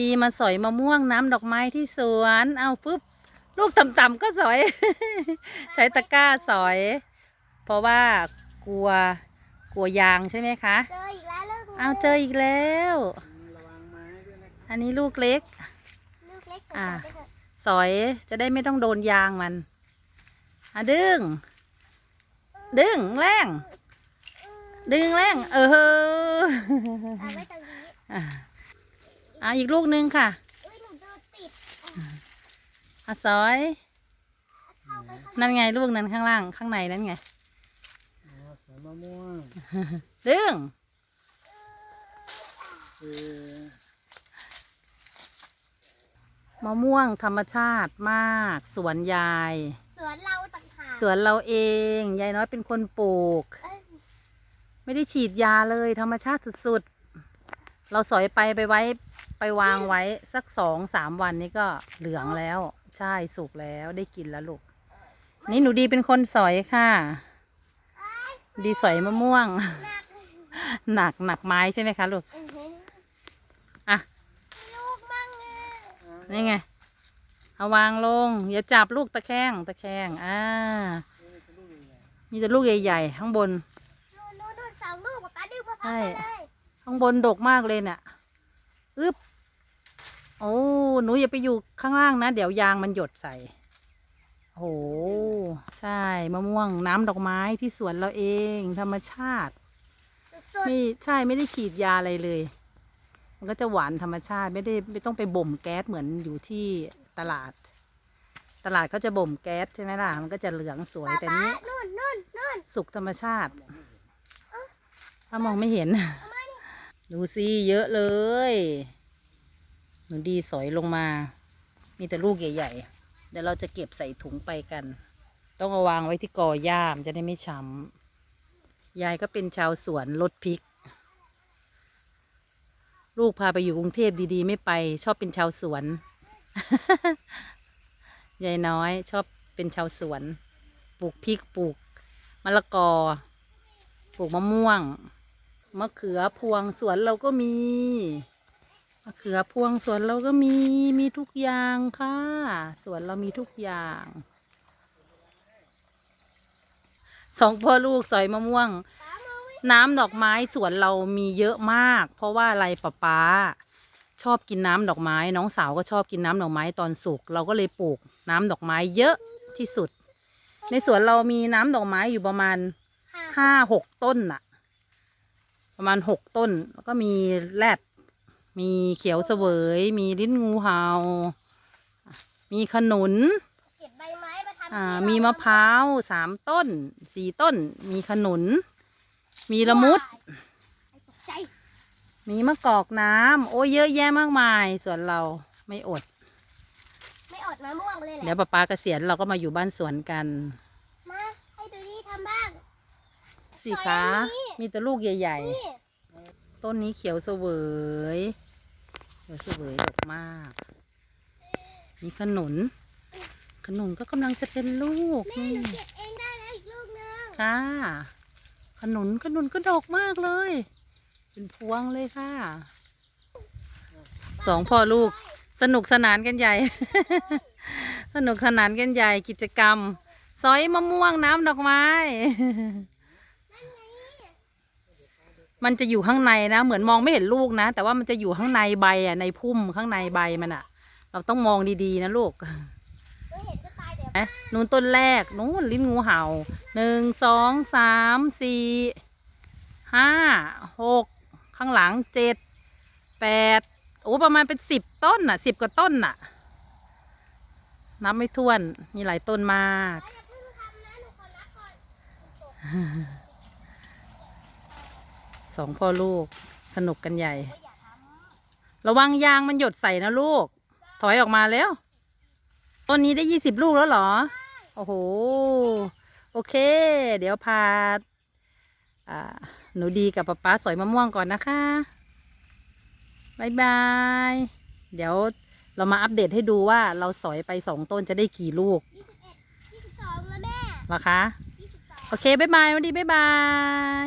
ดีมาสอยมะม่วงน้ำดอกไม้ที่สวน เอาฟึบลูกต่ำๆก็สอย ใช้ตะกร้าสอย เพราะว่ากลัวกลัวยางใช่ไหมคะ เจออีกแล้วลูกเอาเจออีกแล้วระวังไม้ด้วยนะอันนี้ลูกเล็ก ลูกเล็กอ่าไปเถอะสอยจะได้ไม่ต้องโดนยางมันอะดึง ดึงแรง ดึงแรง เออเอาไว้ตรงนี้ อะอะอีกลูกนึงค่ะอุ้ยหนูโดนติดอะสอย เข้าไปข้างนั่นไงลูกนั้นข้างล่างข้างในนั่นไงอ๋อสวนมะม่วงดึงเออมะม่วงธรรมชาติมาก สวนยาย สวนเราต่างหากสวนเราเองยายน้อยเป็นคนปลูก เอ้ยไม่ได้ฉีดยาเลยธรรมชาติสุดๆ เราสอยไปไปไว้ ไปวางไว้สักสองสามวันนี้ก็เหลืองแล้ว ใช่สุกแล้วได้กินแล้วลูก นี่หนูดีเป็นคนสอยค่ะ ดีสอยมะม่วง หนักหนักหนักไม้ใช่ไหมคะลูกอื้อหืออะ ลูกมั่งเลยนี่ไง เอาวางลง อย่าจับลูกตะแคงตะแคงอ่ามีแต่ลูกใหญ่ๆข้างบนนู่นนู่นนู่นสองลูกป๊าดึงมาพร้อใช่มกันเลยข้างบนดกมากเลยเนี่ยอึบ โอ้หนูอย่าไปอยู่ข้างล่างนะ เดี๋ยวยางมันหยดใส่โอ้โหใช่มะม่วงน้ำดอกไม้ที่สวนเราเอง ธรรมชาติสุดไม่ใช่ไม่ได้ฉีดยาอะไรเลย มันก็จะหวานธรรมชาติไม่ได้ไม่ต้องไปบ่มแก๊สเหมือนอยู่ที่ตลาด ตลาดเขาจะบ่มแก๊สใช่ไหมล่ะ มันก็จะเหลืองสๆวยป๊าแต่ป๊านี้นู่นนู่นนู่นสุกธรรมชาติ ถ้ามองไม่เห็น ดูสิเยอะเลยห นูดีสอยลงมา มีแต่ลูกใหญ่ๆ เดี๋ยวเราจะเก็บใส่ถุงไปกัน ต้องเอาวางไว้ที่กอหญ้ามจะได้ไม่ช้ำยายก็เป็นชาวสวนรถพริก ลูกพาไปอยู่กรุงเทพดีๆ ไม่ไป ชอบเป็นชาวสวน ยายน้อยชอบเป็นชาวสวน ปลูกพริกปลูกมะละกอ ปลูกมะม่วง มะเขือพวงสวนเราก็มี มะเขือพวงสวนเราก็มีมีทุกอย่างค่ะสวนเรามีทุกอย่างสองพ่อลูกสอยมะม่วง น้ำดอกไม้สวนเรามีเยอะมาก เพราะว่าอะไรป๊าป๊าชอบกินน้ำดอกไม้ น้องสาวก็ชอบกินน้ำดอกไม้ตอนสุกเราก็เลยปลูกน้ำดอกไม้เยอะที่สุด ในสวนเรามีน้ำดอกไม้อยู่ประมาณห้าหกต้นน่ะ ประมาณหกต้นแล้วก็มีแรด มีเขียวเสวย มีลิ้นงูเห่า มีขนุน เก็บใบไม้มาทำอ่าที่มีมะพร้าวสามต้น สี่ต้น มีขนุน มีละมุดไอ้ตกใจมีมะกอกน้ำ โอ้ยเยอะแยะมากมาย ส่วนเราไม่อด ไม่อดมะม่วงเลยแหละเดี๋ยวป้าปาเกษียณเราก็มาอยู่บ้านสวนกัน มาให้ดูนี่ทำบ้าง สิคะสวยอันนี้มีแต่ลูกใหญ่ นี่ๆ ต้นนี้เขียวเสวยเขียวเสวยดกมากมีขนุน ขนุนก็กำลังจะเป็นลูกแม่นี่หนูเก็บเองได้แล้วอีกลูกนึงค่ะขนุนขนุนก็ดกมากเลย เป็นพวงเลยค่ะสองพ่อลูกสนุกสนานกันใหญ่ สนุกสนานกันใหญ่กิจกรรม ซอยมะม่วงน้ำดอกไม้ มันจะอยู่ข้างในนะ เหมือนมองไม่เห็นลูกนะ แต่ว่ามันจะอยู่ข้างในใบอะในพุ่มข้างในใบมันอะ เราต้องมองดีๆนะลูกหนูเห็นก็ตายเดี๋ยวนะนู้นต้นแรกนู้นลิ้นงูเห่าหนึ่งสองสามสี่ห้าหกข้างหลังเจ็ดแปดโอ้ประมาณเป็นสิบต้นน่ะสิบกว่าต้นน่ะ นับไม่ถ้วนมีหลายต้นมาก สองพ่อลูกสนุกกันใหญ่ก็อย่าทระวังยางมันหยดใส่นะลูก ถอยออกมาแล้ว ต้นนี้ได้ยี่สิบลูกแล้วเหรอ โอ้โห โอเค เดี๋ยวพาอ่าหนูดีกับป๊าป๊าสอยมะม่วงก่อนนะคะบายบาย เดี๋ยวเรามาอัปเดตให้ดูว่าเราสอยไปสองต้นจะได้กี่ลูกำยี่สิบเอ็ดยี่สิบสองแล้วแม่เหรอคะยี่สิบสองโอเคบายบายวันดีบายบาย